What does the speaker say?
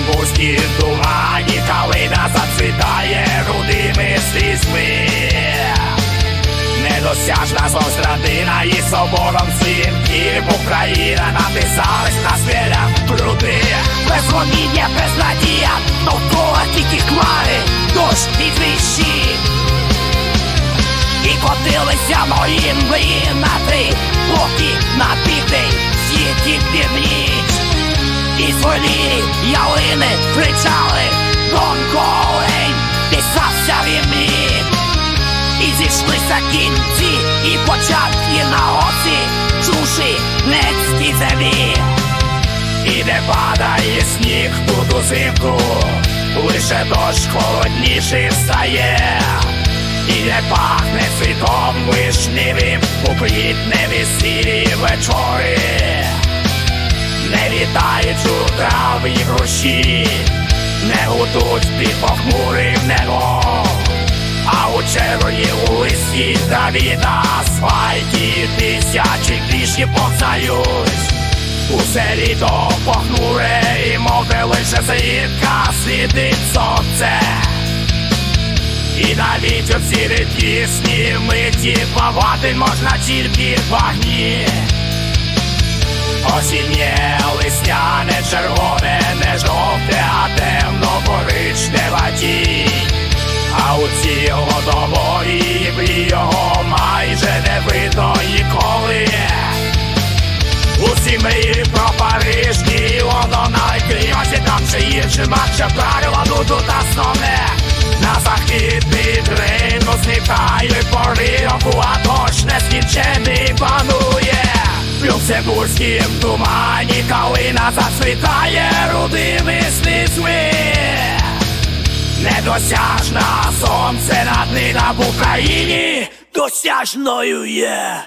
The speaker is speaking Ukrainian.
Люксембурзькій тумані калина зацвітає рудими слізьми. Недосяжна зострадина і собором цим і Україна написалась на смілях труди. Без гоніння, без надія, довкола тільки хмари, дощ і двічі. І котилися мої мрії І ялини кричали Дон Колень, писався він міг. І зійшлися кінці і початки на оці чуші нецькій землі. І не падає сніг тут узимку, лише дощ холодніший стає. І не пахне цвітом вишневим у квітневі сірі вечори. Траві гроші, не гудуть під похмурим небом. А у червоні у листі траві на асфальті тисячі пішки повзають. Усе літо похмуре і мокре лише зрідка світить сонце. І навіть у ці рідкісні миті плавати можна тільки в вогні. Осіннє листяне червоне, коричнева. А у цій голодової його майже не видно ніколи. Усі мрії про Париж і Лондон, але крімося там ще інші матча правила, ну тут основне. На захід під Рейну зникає порівку, а дощ нескінчений панує. Люксембурзькім тумані калина зацвітає рудими слізьми. Недосяжна сонце над нина в Україні досяжною є.